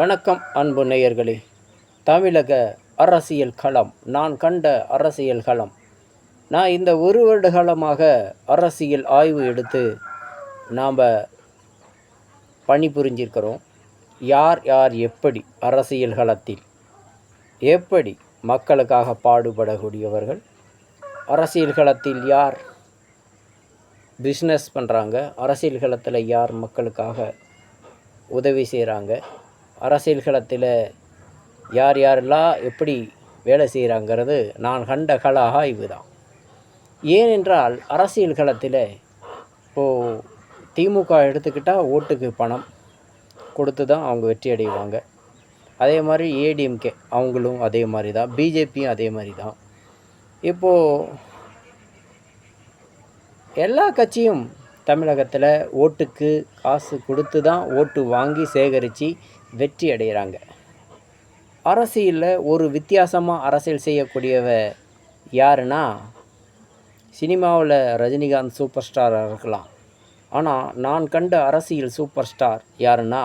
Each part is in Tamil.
வணக்கம் அன்பு நேயர்களே. தமிழக அரசியல் களம். நான் கண்ட அரசியல் களம். நான் இந்த ஒரு வருட காலமாக அரசியல் ஆய்வு எடுத்து நாம் பணிபுரிஞ்சிருக்கிறோம். யார் யார் எப்படி அரசியல் களத்தில்? எப்படி மக்களுக்காக பாடுபடக்கூடியவர்கள்? அரசியல் களத்தில் யார் பிஸ்னஸ் பண்ணுறாங்க அரசியல் களத்தில் யார் மக்களுக்காக உதவி செய்கிறாங்க அரசியல் களத்தில் யார் யாரெல்லாம் எப்படி வேலை செய்கிறாங்கிறது நான் கண்ட கள ஆய்வு தான் ஏனென்றால் அரசியல் களத்தில் இப்போது திமுக எடுத்துக்கிட்டால் ஓட்டுக்கு பணம் கொடுத்து தான் அவங்க வெற்றி அடைவாங்க. அதே மாதிரி ஏடிஎம்கே அவங்களும் அதே மாதிரி தான் பிஜேபியும் அதே மாதிரி தான் இப்போது எல்லா கட்சியும் தமிழகத்தில் ஓட்டுக்கு காசு கொடுத்து தான் ஓட்டு வாங்கி சேகரித்து வெற்றி அடைகிறாங்க அரசியலில் ஒரு வித்தியாசமாக அரசியல் செய்யக்கூடியவ யாருன்னா சினிமாவில் ரஜினிகாந்த் சூப்பர் ஸ்டாராக இருக்கலாம். ஆனால் நான் கண்ட அரசியல் சூப்பர் ஸ்டார் யாருன்னா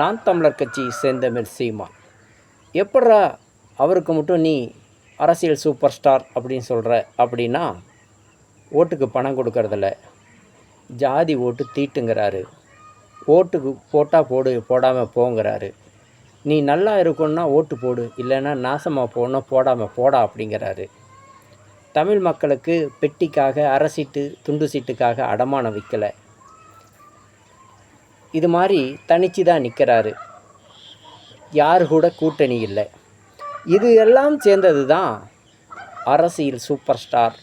நான் தமிழர் கட்சி செந்தமிழ் சீமான். எப்பட்றா அவருக்கு மட்டும் நீ அரசியல் சூப்பர் ஸ்டார் அப்படின்னு சொல்கிற அப்படின்னா ஓட்டுக்கு பணம் கொடுக்கறதில்ல. ஜாதி ஓட்டு தீட்டுங்கிறாரு. ஓட்டுக்கு போட்டால் போடு போடாமல் போங்கிறாரு. நீ நல்லா இருக்கணும்னா ஓட்டு போடு இல்லைன்னா நாசமாக போகணும் போடாமல் போடா அப்படிங்கிறாரு. தமிழ் மக்களுக்கு பெட்டிக்காக அரசீட்டு துண்டு சீட்டுக்காக அடமானம் விற்கலை இது மாதிரி தனிச்சு தான் நிற்கிறாரு யார் கூட கூட்டணி இல்லை. இது எல்லாம் சேர்ந்தது தான் அரசியல் சூப்பர் ஸ்டார்.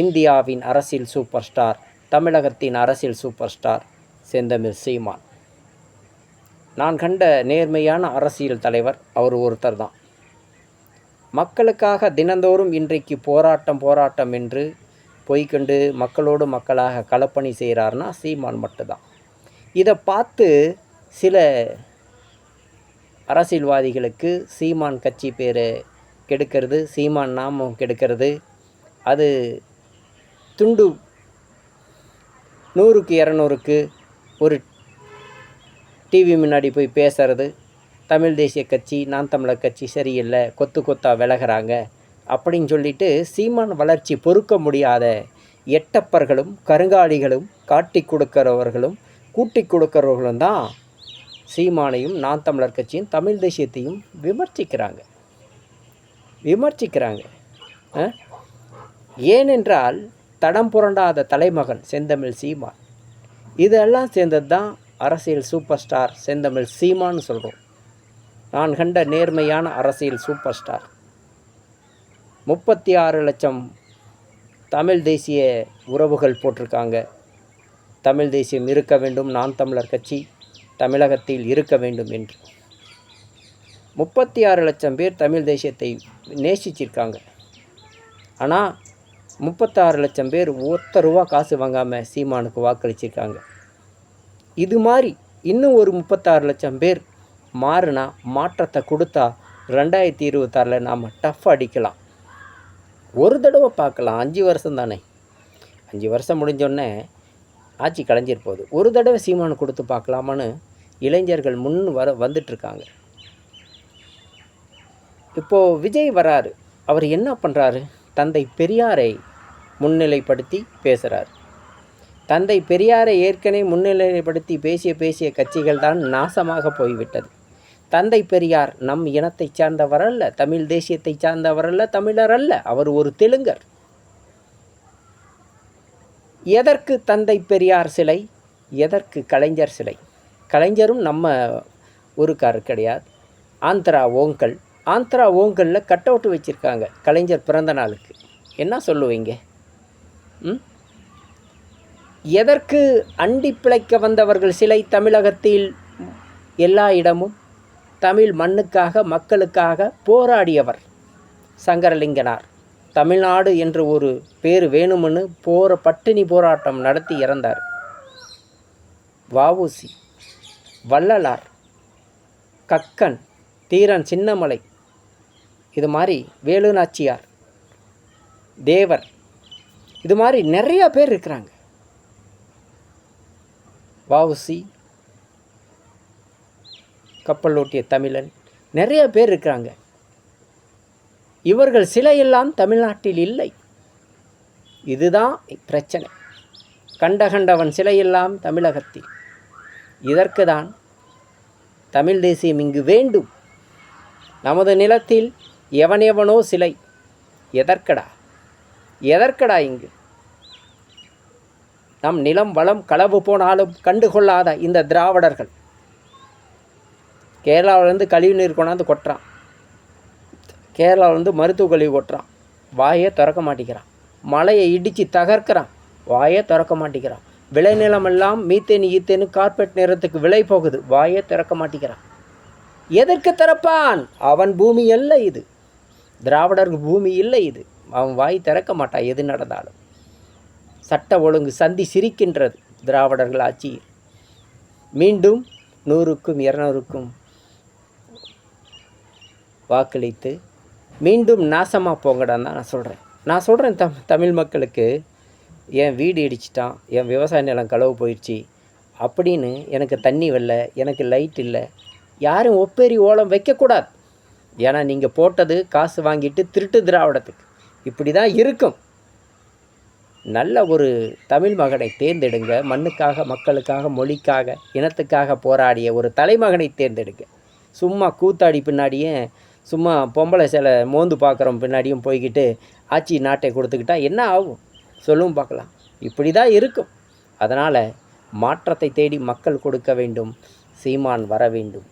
இந்தியாவின் அரசியல் சூப்பர் ஸ்டார் தமிழகத்தின் அரசியல் சூப்பர் ஸ்டார் செந்தமிழ் சீமான். நான் கண்ட நேர்மையான அரசியல் தலைவர் அவர் ஒருத்தர் தான். மக்களுக்காக தினந்தோறும் இன்றைக்கு போராட்டம் போராட்டம் என்று போய்க்கொண்டு மக்களோடு மக்களாக களப்பணி செய்கிறார்னா சீமான் மட்டும்தான். இதை பார்த்து சில அரசியல்வாதிகளுக்கு சீமான் கட்சி பேரை கெடுக்கிறது சீமான் நாமம் கெடுக்கிறது. அது துண்டு நூறுக்கு இரநூறுக்கு ஒரு டிவி முன்னாடி போய் பேசுகிறது தமிழ் தேசிய கட்சி நான் தமிழர் கட்சி சரியில்லை கொத்து கொத்தாக விலகிறாங்க. அப்படின்னு சொல்லிட்டு சீமான் வளர்ச்சி பொறுக்க முடியாத எட்டப்பர்களும் கருங்காலிகளும் காட்டி கொடுக்கிறவர்களும் கூட்டி கொடுக்கிறவர்களும் தான் சீமானையும் நான் தமிழர் கட்சியும் தமிழ் தேசியத்தையும் விமர்சிக்கிறாங்க. விமர்சிக்கிறாங்க. ஏனென்றால் தடம் புரண்டாத தலைமகன் செந்தமிழ் சீமான். இதெல்லாம் சேர்ந்தது தான் அரசியல் சூப்பர் ஸ்டார் செந்தமிழ் சீமான்னு சொல்கிறோம் நான் கண்ட நேர்மையான அரசியல் சூப்பர் ஸ்டார். முப்பத்தி ஆறு லட்சம் தமிழ் தேசிய உறவுகள் போட்டிருக்காங்க. தமிழ் தேசியம் இருக்க வேண்டும் நான் தமிழர் கட்சி தமிழகத்தில் இருக்க வேண்டும் என்று. முப்பத்தி ஆறு லட்சம் பேர் தமிழ் தேசியத்தை நேசிச்சிருக்காங்க. ஆனால் முப்பத்தாறு லட்சம் பேர் ஒத்த ரூபா காசு வாங்காமல் சீமானுக்கு வாக்களிச்சிருக்காங்க. இது மாதிரி இன்னும் ஒரு முப்பத்தாறு லட்சம் பேர் மாறுனா மாற்றத்தை கொடுத்தா ரெண்டாயிரத்தி இருபத்தாறில் நாம் டஃப் அடிக்கலாம். ஒரு தடவை பார்க்கலாம். அஞ்சு வருஷம் தானே. அஞ்சு வருஷம் முடிஞ்சோடனே ஆட்சி கலைஞ்சிரு போகுது ஒரு தடவை சீமானு கொடுத்து பார்க்கலாமான்னு இளைஞர்கள் முன் வர வந்துட்டுருக்காங்க. இப்போது விஜய் வராரு. அவர் என்ன பண்ணுறாரு தந்தை பெரியாரை முன்னிலைப்படுத்தி பேசுகிறார் தந்தை பெரியாரை ஏற்கனவே முன்னிலைப்படுத்தி பேசிய பேசிய கட்சிகள் தான் நாசமாக போய்விட்டது. தந்தை பெரியார் நம் இனத்தைச் சார்ந்தவர் அல்ல தமிழ் தேசியத்தைச் சார்ந்தவர் அல்ல தமிழர் அல்ல அவர் ஒரு தெலுங்கர். எதற்கு தந்தை பெரியார் சிலை? எதற்கு கலைஞர் சிலை? கலைஞரும் நம்ம ஊருக்காரர் கிடையாது. ஆந்திரா ஓங்கல். ஆந்திரா ஓங்கலில் கட் அவுட் வச்சுருக்காங்க கலைஞர் பிறந்த நாளுக்கு. என்ன சொல்லுவீங்க? எதற்கு அண்டி பிழைக்க வந்தவர்கள் சிலை தமிழகத்தில் எல்லா இடமும் தமிழ் மண்ணுக்காக மக்களுக்காக போராடியவர் சங்கரலிங்கனார். தமிழ்நாடு என்று ஒரு பேர் வேணும்னு போற பட்டினி போராட்டம் நடத்தி இறந்தார். வவுசி வள்ளலார் கக்கன் தீரன் சின்னமலை இது மாதிரி வேலு நாச்சியார் தேவர் இது மாதிரி நிறையா பேர் இருக்கிறாங்க. வாவுசி கப்பல் ஓட்டிய தமிழன் நிறைய பேர் இருக்கிறாங்க. இவர்கள் சிலையெல்லாம் தமிழ்நாட்டில் இல்லை. இதுதான் பிரச்சனை. கண்ட கண்டவன் சிலையெல்லாம் தமிழகத்தில். இதற்கு தான் தமிழ் தேசியம் இங்கு வேண்டும். நமது நிலத்தில் எவனெவனோ சிலை. எதற்கடா? எதற்கடா இங்கு? நம் நிலம் வளம் களவு போனாலும் கண்டுகொள்ளாத இந்த திராவிடர்கள். கேரளாவிலேருந்து கழிவு நீர் கொண்டாந்து கொட்டுறான். கேரளாவிலேருந்து மருத்துவ கழிவு கொட்டுறான். வாயே திறக்க மாட்டேங்கிறான். மலையை இடித்து தகர்க்கிறான். வாயே திறக்க மாட்டேங்கிறான். விளைநிலமெல்லாம் மீத்தேன் ஈத்தேனு கார்பெட் நிறத்துக்கு விலை போகுது. வாயே திறக்க மாட்டேங்கிறான். எதற்கு திறப்பான்? அவன் பூமி அல்ல இது. திராவிடர்கள் பூமி இல்லை இது. அவன் வாய் திறக்க மாட்டான் எது நடந்தாலும். சட்ட ஒழுங்கு சந்தி சிரிக்கின்றது திராவிடர்கள் ஆட்சியில் மீண்டும் நூறுக்கும் இரநூறுக்கும் வாக்களித்து மீண்டும் நாசமாக போங்கடான்னு தான் நான் சொல்கிறேன் நான் சொல்கிறேன் தம் தமிழ் மக்களுக்கு என் வீடு இடிச்சிட்டான்? என் விவசாய நிலம் களவு போயிடுச்சு. அப்படின்னு எனக்கு தண்ணி வரல எனக்கு லைட் இல்லை. யாரும் ஒப்பேரி ஓலம் வைக்கக்கூடாது. ஏன்னா நீங்கள் போட்டது காசு வாங்கிட்டு திருட்டு திராவிடத்துக்கு. இப்படி தான் இருக்கும். நல்ல ஒரு தமிழ் மகனை தேர்ந்தெடுங்க மண்ணுக்காக மக்களுக்காக மொழிக்காக இனத்துக்காக போராடிய ஒரு தலைமகனை தேர்ந்தெடுங்க. சும்மா கூத்தாடி பின்னாடியும் சும்மா பொம்பளை சிலை மோந்து பார்க்குறோம் பின்னாடியும் போய்கிட்டு ஆட்சி நாட்டை கொடுத்துக்கிட்டா என்ன ஆகும்? சொல்லும் பார்க்கலாம். இப்படி தான் இருக்கும். அதனால் மாற்றத்தை தேடி மக்கள் கொடுக்க வேண்டும் சீமான் வர வேண்டும்.